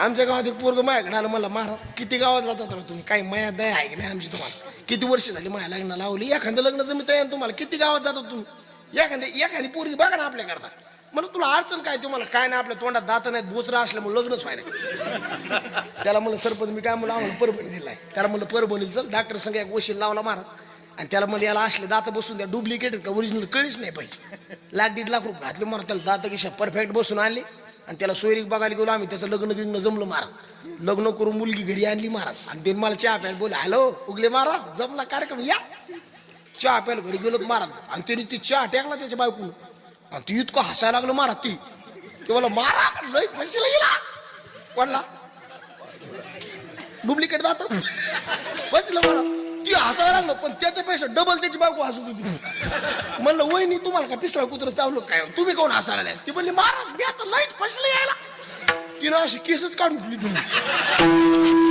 आमच्या गावात एक पोरग माझ्याकडे आलं मला महाराज किती गावात जातात राव तुम्ही? काही माया दया आहे की नाही आमची तुम्हाला? किती वर्ष झाली माया लग्न लावली? एखादं लग्न जमीत आहे तुम्हाला? किती गावात जातात तुम्ही? एखादी एखादी पोरगी बघा ना आपल्याकरता. म्हणून तुला अडचण काय तुम्हाला काय नाही आपल्या तोंडात दात नाहीत बोचरा असल्यामुळे लग्नच व्हायला त्याला म्हणलं सरपंच मी काय म्हणलं आम्हाला परभणी दिलाय. त्याला म्हणलं परभणी चल डॉक्टर संघ एक वशील लावला महाराज. आणि त्याला मला याला असले दात बसून द्या. डुप्लिकेट का? ओरिजिनल कळीच नाही पाहिजे लाख दीड लाख रुपये घातले मारा त्याला. दात किशा परफेक्ट बसून आणले. आणि त्याला सोयरीक बघायला गेलो आम्ही. त्याचं लग्न गिग्न जमलं महाराज लग्न करून मुलगी घरी आणली महाराज आणि ते मला चहा प्यायला बोल हॅलो उगले महाराज जमला कार्यक्रम या. चहा प्यायला घरी गेलो महाराज आणि त्याने ती चहा टाकला त्याच्या बायकून. आणि ती इतकं हसायला लागलं महाराज ती. ते मला महाराज लय फशीला गेला. कोणला डुप्लिकेट जात बसलं महाराज ती हसायला लागलं पण त्याच्यापेक्षा डबल त्याची बायको हसत होती. म्हणलं वहिनी तुम्हाला काय पिसळा कुत्र चावलं काय? तुम्ही कोण हसायला लागले? ती म्हणली महाराज मी आता लईच फसले यायला. तिनं अशी केसच काढून ठेवली तुम्ही